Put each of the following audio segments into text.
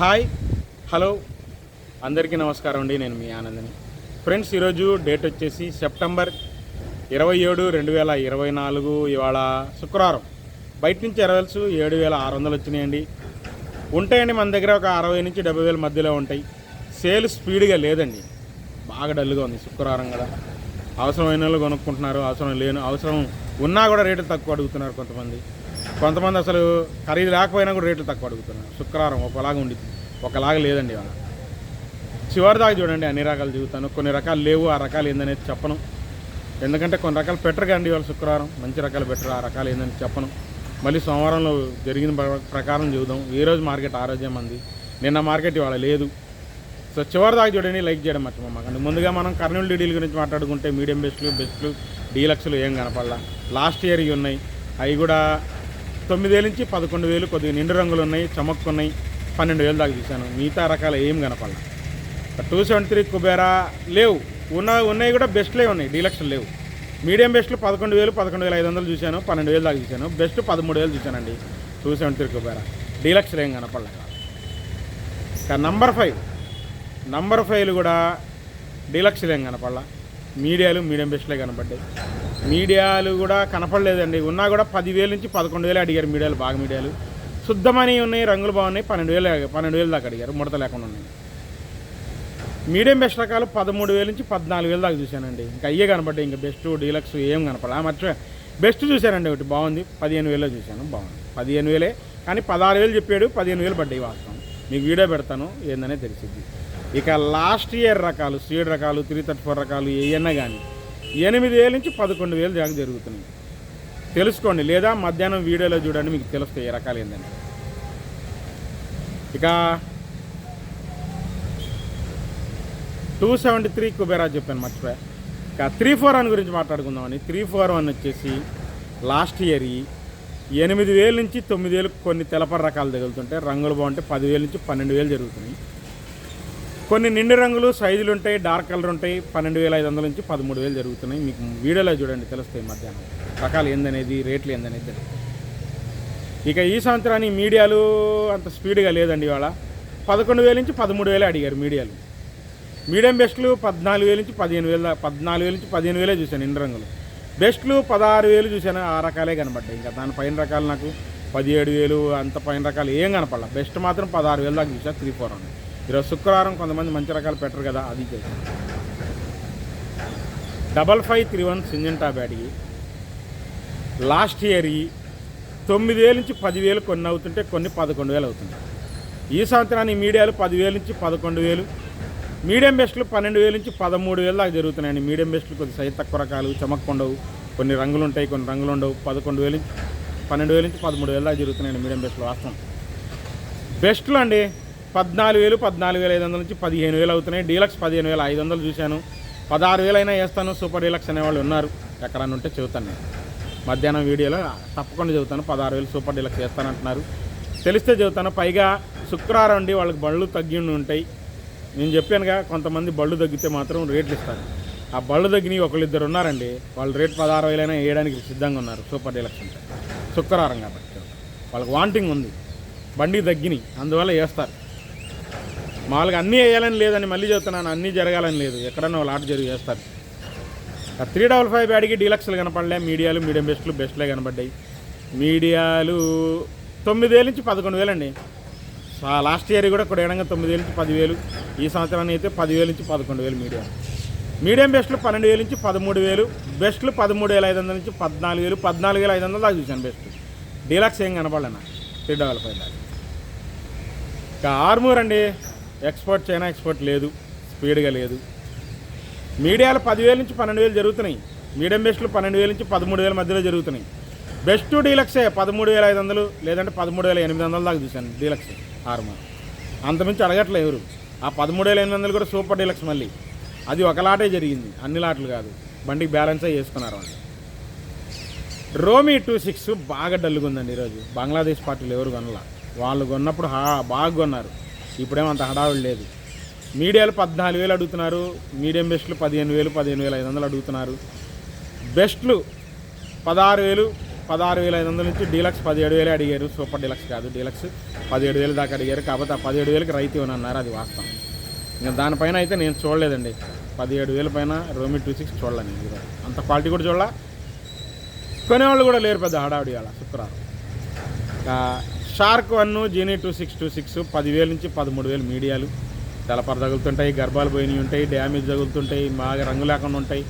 Hi hello. అందరికీ నమస్కారం అండి నేను మీ ఆనందని. ఫ్రెండ్స్ ఈరోజు డేట్ వచ్చేసి సెప్టెంబర్ ఇరవై ఏడు రెండు వేల ఇరవై నాలుగు ఇవాళ శుక్రవారం. బయట నుంచి ఎరవల్స్ ఏడు వేల ఆరు వందలు వచ్చినాయండి. ఉంటాయండి మన దగ్గర ఒక అరవై నుంచి డెబ్బై వేల మధ్యలో ఉంటాయి. సేల్ స్పీడ్గా లేదండి. బాగా డల్గా ఉంది శుక్రవారం కదా అవసరమైన వాళ్ళు కొనుక్కుంటున్నారు అవసరం లేని అవసరం ఉన్నా కూడా రేట్లు తక్కువ అడుగుతున్నారు కొంతమంది. కొంతమంది అసలు ఖరీదు లేకపోయినా కూడా రేట్లు తక్కువ అడుగుతున్నారు. శుక్రవారం ఒకలాగా ఉండి ఒకలాగా లేదండి ఇవాళ. చివరి దాకా చూడండి అన్ని రకాలు చూస్తాను కొన్ని రకాలు లేవు ఆ రకాలు ఏందనేది చెప్పను. ఎందుకంటే కొన్ని రకాలు పెట్టరు కండి ఇవాళ శుక్రవారం. మంచి రకాలు పెట్టరు ఆ రకాలు ఏందని చెప్పను. మళ్ళీ సోమవారంలో జరిగిన ప్ర- ప్రకారం చూద్దాం. ఈ రోజు మార్కెట్ ఆరోగ్యం మంది నిన్న మార్కెట్ ఇవాళ లేదు. సో చివరి దాకా చూడండి లైక్ చేయడం మర్చిపోమాకండి. ముందుగా మనం కర్నూలు డీడీల గురించి మాట్లాడుకుంటే మీడియం బెస్ట్లు బెస్ట్లు డీలక్స్లు ఏం కనపడలా. లాస్ట్ ఇయర్ ఇవి ఉన్నాయి. అవి కూడా తొమ్మిది వేల నుంచి పదకొండు వేలు కొద్దిగా నిండు రంగులు ఉన్నాయి చమక్కున్నాయి. పన్నెండు వేలు దాకా చూశాను మిగతా రకాలు ఏం కనపడ టూ సెవెంటీ త్రీ కుబేరా లేవు. ఉన్న ఉన్నాయి కూడా బెస్ట్లే ఉన్నాయి. డీలక్స్లు లేవు. మీడియం బెస్ట్లు పదకొండు వేలు పదకొండు వేల ఐదు వందలు చూశాను. పన్నెండు వేలు దాకా చూశాను బెస్ట్ పదమూడు వేలు చూశానండి టూ సెవెంటీ త్రీ కుబేరా. డీలక్స్లు ఏం కనపడలే. నంబర్ ఫైవ్ నంబర్ ఫైవ్లు కూడా డీలక్స్లు ఏం కనపడలా. మీడియాలు మీడియం బెస్ట్లే కనపడ్డాయి. మీడియాలు కూడా కనపడలేదండి. ఉన్నా కూడా పదివేలు నుంచి పదకొండు వేలు అడిగారు మీడియాలు బాగా మీడియాలు. శుద్ధమని ఉన్నాయి రంగులు బాగున్నాయి పన్నెండు వేలు పన్నెండు వేలు దాకా అడిగారు ముడత లేకుండా ఉన్నాయి. మీడియం బెస్ట్ రకాలు పదమూడు వేల నుంచి పద్నాలుగు వేలు దాకా చూశానండి. ఇంకా అయ్యే కనపడ్డాయి ఇంకా బెస్ట్ డీలక్స్ ఏం కనపడ మర్చిపోయా. బెస్ట్ చూశానండి ఒకటి బాగుంది. పదిహేను వేలో చూశాను బాగుంది. పదిహేను వేలే కానీ పదహారు వేలు చెప్పాడు పదిహేను వేలు పడ్డాయి వాస్తవం. మీకు వీడియో పెడతాను ఏందనే తెలిసింది ఇక లాస్ట్ ఇయర్ రకాలు సీడ్ రకాలు త్రీ థర్టీ ఫోర్ రకాలు ఏయన్నా కానీ ఎనిమిది వేల నుంచి పదకొండు వేలు దాకా జరుగుతున్నాయి. తెలుసుకోండి లేదా మధ్యాహ్నం వీడియోలో చూడండి మీకు తెలుస్తాయి ఏ రకాలు ఏంటంటే ఇక టూ సెవెంటీ త్రీ కుబేరా చెప్పాను మర్చిపోయా. ఇక త్రీ ఫోర్ వన్ గురించి మాట్లాడుకుందామని. త్రీ ఫోర్ వన్ వచ్చేసి లాస్ట్ ఇయర్ ఎనిమిది వేల నుంచి తొమ్మిది వేలు కొన్ని తెలపర రకాలు తగులుతుంటే రంగులు బాగుంటే పదివేల నుంచి పన్నెండు వేలు జరుగుతున్నాయి. కొన్ని నిండు రంగులు సైజులు ఉంటాయి డార్క్ కలర్ ఉంటాయి. పన్నెండు వేల ఐదు వందల నుంచి పదమూడు వేలు జరుగుతున్నాయి. మీకు వీడియోలో చూడండి తెలుస్తాయి మధ్యాహ్నం. రకాలు ఏందనేది రేట్లు ఏందనేది ఇక ఈ సంవత్సరానికి మీడియాలు అంత స్పీడ్గా లేదండి ఇవాళ. పదకొండు వేల నుంచి పదమూడు వేలే అడిగారు మీడియాలు. మీడియం బెస్ట్లు పద్నాలుగు వేల నుంచి పదిహేను వేల పద్నాలుగు వేల నుంచి పదిహేను వేలే చూశాను నిండు రంగులు. బెస్ట్లు పదహారు వేలు చూశాను ఆ రకాలే కనబడ్డాయి. ఇంకా దాని పైన రకాలు నాకు పదిహేడు వేలు అంత పైన రకాలు ఏం కనపడలే. బెస్ట్ మాత్రం పదహారు వేలు దాకా చూసా త్రీ ఫోర్ ఉన్నాయి. ఈరోజు శుక్రవారం కొంతమంది మంచి రకాలు పెట్టరు కదా అది చేసి double five three one Syngenta బ్యాడ్కి last year తొమ్మిది వేల నుంచి పదివేలు కొన్ని అవుతుంటే కొన్ని పదకొండు వేలు అవుతుంది. ఈ సంవత్సరాన్ని మీడియాలు పదివేల నుంచి పదకొండు వేలు మీడియం బెస్ట్లు పన్నెండు వేల నుంచి పదమూడు వేలు దాకా జరుగుతున్నాయండి. మీడియం బెస్ట్లు కొద్ది సైజ్ తక్కువ రకాలు చమక్కుండవు. కొన్ని రంగులు ఉంటాయి కొన్ని రంగులు ఉండవు. పదకొండు వేలు నుంచి పన్నెండు వేల నుంచి పదమూడు వేల దాకా జరుగుతున్నాయండి మీడియం బెస్ట్లు వాస్తవం. బెస్ట్లు అండి పద్నాలుగు వేలు పద్నాలుగు వేల ఐదు వందల నుంచి పదిహేను వేలు అవుతున్నాయి. డీలక్స్ పదిహేను వేల ఐదు వందలు చూశాను. పదహారు వేలైనా వేస్తాను. సూపర్ డీలక్స్ అనేవాళ్ళు ఉన్నారు. ఎక్కడన్నా ఉంటే చెబుతాను నేను. మధ్యాహ్నం వీడియోలో తప్పకుండా చెబుతాను. పదహారు వేలు సూపర్ డీలక్స్ వేస్తానంటున్నారు తెలిస్తే చెబుతాను. పైగా శుక్రవారం అండి వాళ్ళకి బళ్ళు తగ్గి ఉంటాయి. నేను చెప్పానుగా కొంతమంది బళ్ళు తగ్గితే మాత్రం రేట్లు ఇస్తారు. ఆ బళ్ళు తగ్గినవి ఒకళ్ళిద్దరు ఉన్నారండి. వాళ్ళు రేట్ పదహారు వేలైనా వేయడానికి సిద్ధంగా ఉన్నారు. సూపర్ డీలక్స్ అంటే. శుక్రవారం కాబట్టి. వాళ్ళకి వాంటింగ్ ఉంది. బండి తగ్గినాయి. అందువల్ల వేస్తారు. మామూలుగా అన్నీ వేయాలని లేదని మళ్ళీ చెప్తున్నాను అన్నీ జరగాలని లేదు. ఎక్కడన్నా వాళ్ళు ఆట జరిగి చేస్తారు త్రీ డబల్ ఫైవ్ బ్యాడ్కి డీలక్స్లు కనపడలే మీడియాలు మీడియం బెస్ట్లు బెస్ట్లే కనపడ్డాయి. మీడియాలు తొమ్మిది వేల నుంచి పదకొండు వేలు అండి లాస్ట్ ఇయర్ కూడా కూడా ఏడంగా తొమ్మిది నుంచి పదివేలు ఈ సంవత్సరాన్ని అయితే పదివేల నుంచి పదకొండు వేలు మీడియా. మీడియం బెస్ట్లు పన్నెండు వేల నుంచి పదమూడు వేలు బెస్ట్లు పదమూడు వేల ఐదు వందల నుంచి పద్నాలుగు వేలు పద్నాలుగు వేల ఐదు వందలు దాకా చూశాను బెస్ట్. డీలక్స్ ఏం కనపడలేనా త్రీ డబల్ ఫైవ్ దాకా ఇంకా ఆర్మూర్ అండి. ఎక్స్పోర్ట్ చైనా ఎక్స్పోర్ట్ లేదు స్పీడ్గా లేదు. మీడియాలు పదివేల నుంచి పన్నెండు వేలు జరుగుతున్నాయి. మీడియం బెస్ట్లు పన్నెండు వేల నుంచి పదమూడు వేల మధ్యలో జరుగుతున్నాయి. బెస్ట్ డీలక్సే పదమూడు వేల ఐదు వందలు లేదంటే పదమూడు వేల ఎనిమిది వందల దాకా చూశాను డీలక్స్ ఆరుమా అంతమించి అడగట్లే ఎవరు. ఆ పదమూడు వేల ఎనిమిది వందలు కూడా సూపర్ డీలక్స్ మళ్ళీ. అది ఒక లాటే జరిగింది అన్ని లాట్లు కాదు. బండికి బ్యాలెన్స్ చేసుకున్నారు వాళ్ళు. రోమీ టూ సిక్స్ బాగా డల్లుగా ఉందండి ఈరోజు. బంగ్లాదేశ్ పార్టీలు ఎవరు కొనలా. వాళ్ళు కొన్నప్పుడు హా బాగా కొన్నారు. ఇప్పుడేమో అంత హడావిడి లేదు. మీడియాలు పద్నాలుగు వేలు అడుగుతున్నారు మీడియం బెస్ట్లు పదిహేను వేలు పదిహేను వేల ఐదు వందలు అడుగుతున్నారు. బెస్ట్లు పదహారు వేలు పదహారు వేల ఐదు వందల నుంచి డీలక్స్ పదిహేడు వేలే అడిగారు. సూపర్ డీలక్స్ కాదు డీలక్స్ పదిహేడు వేలు దాకా అడిగారు. కాకపోతే ఆ పదిహేడు వేలకి రైతు ఇవ్వనన్నారు అది వాస్తవం. ఇంకా దానిపైన అయితే నేను చూడలేదండి. పదిహేడు వేల పైన రోమి టూ సిక్స్ చూడలే నేను. అంత క్వాలిటీ కూడా చూడాల. కొనేవాళ్ళు కూడా లేరు పెద్ద హడావిడి అలా శుక్రవారం. ఇంకా షార్క్ వన్ జీనీ టూ సిక్స్ టూ సిక్స్ పదివేల నుంచి పదమూడు వేలు మీడియాలు. తెలపర తగులుతుంటాయి గర్భాలు పోయినవి ఉంటాయి డ్యామేజ్ తగులుతుంటాయి బాగా రంగు లేకుండా ఉంటాయి.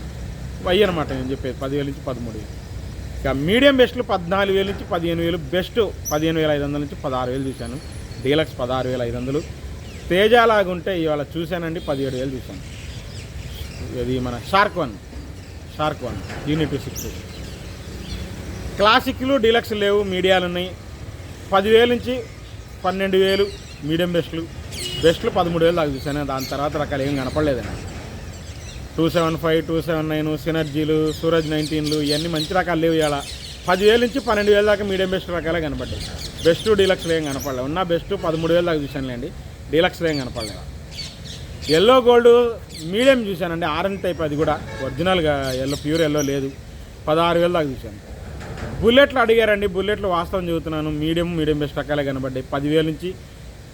అయ్యి అనమాట నేను చెప్పేది పదివేల నుంచి పదమూడు వేలు ఇక మీడియం బెస్ట్లు పద్నాలుగు వేల నుంచి పదిహేను వేలు బెస్ట్ పదిహేను వేల ఐదు వందల నుంచి పదహారు వేలు చూశాను. డీలక్స్ పదహారు వేల ఐదు వందలు. తేజలాగా ఉంటే ఇవాళ చూశానండి పదిహేడు వేలు చూశాను. ఇది మన shark one shark one unit two six క్లాసిక్లు deluxe లేవు మీడియాలు ఉన్నాయి పదివేల నుంచి పన్నెండు వేలు మీడియం బెస్ట్లు. బెస్ట్లు పదమూడు వేలు దాకా చూశాను. దాని తర్వాత రకాలు ఏం కనపడలేదండి two seven five two seven nine సినర్జీలు Suraj నైన్టీన్లు ఇవన్నీ మంచి రకాలు లేవు ఇవాళ. పదివేల నుంచి పన్నెండు వేల దాకా మీడియం బెస్ట్ రకాలే కనపడ్డాయి. బెస్ట్ డీలక్స్లు ఏం కనపడలేదు. ఉన్న బెస్ట్ పదమూడు వేలు దాకా చూశానులేండి. డీలక్స్లు ఏం కనపడలేదు. ఎల్లో గోల్డ్ మీడియం చూశానండి. ఆరెంజ్ టైప్ అది కూడా. ఒరిజినల్గా ఎల్లో ప్యూర్ ఎల్లో లేదు. పదహారు వేల దాకా చూశాను. బుల్లెట్లు అడిగారండి. బుల్లెట్లు వాస్తవం చెబుతున్నాను. మీడియం మీడియం బెస్ట్ రకాలే కనబడ్డాయి. పదివేల నుంచి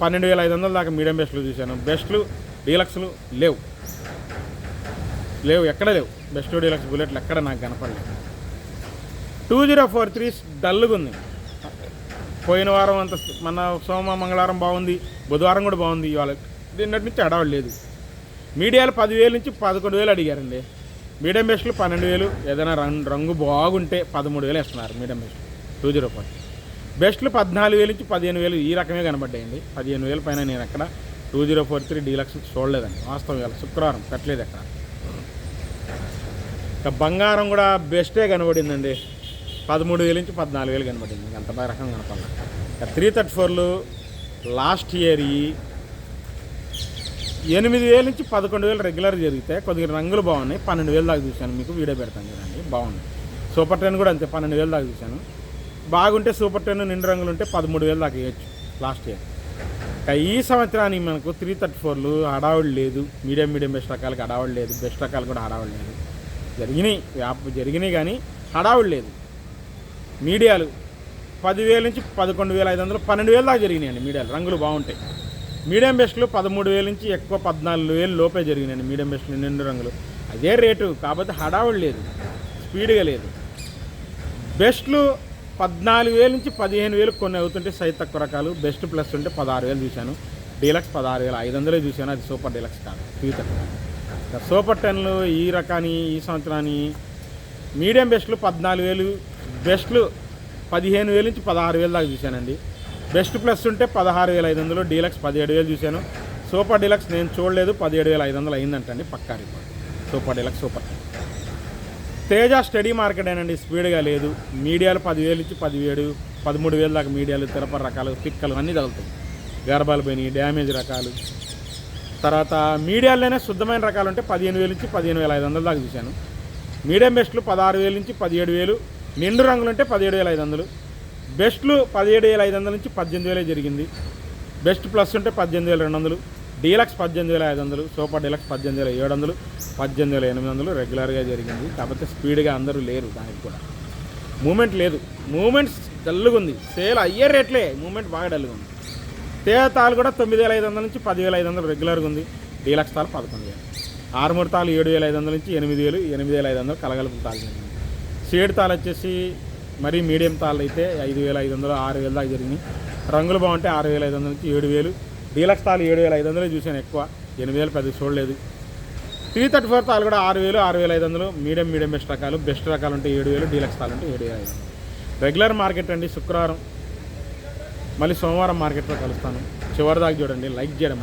పన్నెండు వేల ఐదు వందల దాకా మీడియం బెస్ట్లు చూశాను. బెస్ట్లు డీలక్స్లు లేవు. లేవు ఎక్కడ లేవు. బెస్ట్ డీలక్స్ బుల్లెట్లు ఎక్కడ నాకు కనపడలేదు. టూ జీరో ఫోర్ త్రీ డల్గా ఉంది. పోయిన వారం అంత మన సోమ మంగళవారం బాగుంది. బుధవారం కూడా బాగుంది ఇవాళ. నిన్నటి నుంచి అడవలేదు లేదు. మీడియాలు పదివేలు నుంచి పదకొండు వేలు అడిగారండి. మీడియం బెస్ట్లు పన్నెండు వేలు ఏదైనా రంగు రంగు బాగుంటే పదమూడు వేలు ఇస్తున్నారు medium best two zero four బెస్ట్లు పద్నాలుగు వేలు నుంచి పదిహేను వేలు ఈ రకమే కనబడ్డాయండి. పదిహేను వేల పైన నేను అక్కడ two zero four three deluxe చూడలేదండి. వాస్తవం ఇవాళ శుక్రవారం పెట్టలేదు అక్కడ ఇక బంగారం కూడా బెస్టే కనబడిందండి. పదమూడు వేల నుంచి పద్నాలుగు వేలు కనబడింది. అంత రకం కనపడాలి త్రీ థర్టీ ఫోర్లు లాస్ట్ ఇయర్ ఎనిమిది వేల నుంచి పదకొండు వేలు రెగ్యులర్ జరిగితే కొద్దిగా రంగులు బాగున్నాయి. పన్నెండు వేలు దాకా చూశాను. మీకు వీడియో పెడతాను చూడండి. బాగుంది సూపర్ టెన్ కూడా అంతే పన్నెండు వేలు దాకా చూశాను. బాగుంటే సూపర్ టెన్ నిండు రంగులు ఉంటే పదమూడు వేలు దాకా వేయచ్చు లాస్ట్ ఇయర్. ఈ సంవత్సరానికి మనకు త్రీ థర్టీ ఫోర్లు హడావుడి లేదు. మీడియం మీడియం బెస్ట్ రకాలకి హడావుడి లేదు. బెస్ట్ రకాలు కూడా హడావుడి లేదు. జరిగినాయి వ్యాప జరిగినాయి కానీ హడావుడి లేదు. మీడియాలు పదివేల నుంచి పదకొండు వేల ఐదు వందలు పన్నెండు వేలు దాకా జరిగినాయండి మీడియాలు. రంగులు బాగుంటాయి. మీడియం బెస్ట్లు పదమూడు వేల నుంచి ఎక్కువ పద్నాలుగు వేలు లోపే జరిగినాయండి మీడియం బెస్ట్లు నిండు రంగులు. అదే రేటు కాకపోతే హడావుడు లేదు స్పీడ్గా లేదు. బెస్ట్లు పద్నాలుగు వేల నుంచి పదిహేను వేలు కొన్ని అవుతుంటే సైజ్ తక్కువ రకాలు. బెస్ట్ ప్లస్ ఉంటే పదహారు వేలు చూశాను. డీలక్స్ పదహారు వేలు ఐదు వందలే చూశాను. అది సూపర్ డీలక్స్ కాదు ఫ్యూచర్ సూపర్ టెన్లు ఈ రకాన్ని ఈ సంవత్సరాన్ని మీడియం బెస్ట్లు పద్నాలుగు వేలు బెస్ట్లు పదిహేను వేలు నుంచి పదహారు వేలు దాకా చూశానండి. బెస్ట్ ప్లస్ ఉంటే పదహారు వేల ఐదు వందలు డీలక్స్ పదిహేడు వేలు చూశాను. సూపర్ డీలక్స్ నేను చూడలేదు పదిహేడు వేల ఐదు వందలు అయిందంటండి పక్కా report super deluxe super. Teja steady market ఏనండి స్పీడ్గా లేదు. మీడియాలు పదివేలు నుంచి పదివేడు పదమూడు వేలు దాకా మీడియాలు తిరపర రకాలు పిక్కలు అన్నీ తగులుతాయి. గర్భాలు పోయినాయి డ్యామేజ్ రకాలు. తర్వాత మీడియాలోనే శుద్ధమైన రకాలు ఉంటే పదిహేను వేలు నుంచి పదిహేను వేల ఐదు వందల దాకా చూశాను. మీడియం బెస్ట్లు పదహారు వేలు నుంచి పదిహేడు వేలు నిండు రంగులు ఉంటే పదిహేడు వేల ఐదు వందలు. బెస్ట్లు పదిహేడు వేల ఐదు వందల నుంచి పద్దెనిమిది వేలే జరిగింది. బెస్ట్ ప్లస్ ఉంటే పద్దెనిమిది వేల రెండు వందలు. డీలక్స్ పద్దెనిమిది వేల ఐదు వందలు. సూపర్ డీలక్స్ పద్దెనిమిది వేల ఏడు వందలు. పద్దెనిమిది వేల ఎనిమిది వందలు రెగ్యులర్గా జరిగింది. కాకపోతే స్పీడ్గా అందరూ లేరు దానికి కూడా. మూమెంట్ లేదు. మూమెంట్స్ డల్లుగా ఉంది. సేల్ అయ్యే రేట్లే. మూమెంట్ బాగా డల్లుగా ఉంది. తేజ కూడా తొమ్మిది వేల ఐదు వందల నుంచి పదివేల ఐదు వందలు రెగ్యులర్గా ఉంది. డీలక్స్ తాలు పదకొండు వేలు. ఆరుమూరు తాలు ఏడు వేల ఐదు వందల నుంచి ఎనిమిది వేలు ఎనిమిది వేల ఐదు వందలు కలగలుపు తాలు జరిగింది. షేడ్ తాలు వచ్చేసి మరీ మీడియం తాళ్ళు అయితే ఐదు వేల ఐదు వందలు ఆరు వేల దాకా జరిగినాయి. రంగులు బాగుంటే ఆరు వేల ఐదు వందల నుంచి ఏడు వేలు. డీలక్స్ తాళ్ళు ఏడు వేల ఐదు వందలు చూశాను ఎక్కువ. ఎనిమిది వేలు పెద్ద చూడలేదు త్రీ థర్టీ ఫోర్ తాళ్ళు కూడా ఆరు వేలు ఆరు వేల ఐదు వందలు. మీడియం మీడియం బెస్ట్ రకాలు. బెస్ట్ రకాలు ఉంటే ఏడు వేలు డీలక్స్ తాళ్ళు ఉంటే ఏడు వేల ఐదు రెగ్యులర్ మార్కెట్ అండి శుక్రవారం. మళ్ళీ సోమవారం మార్కెట్లో కలుస్తాను. చివరిదాకా చూడండి లైక్ చేయడం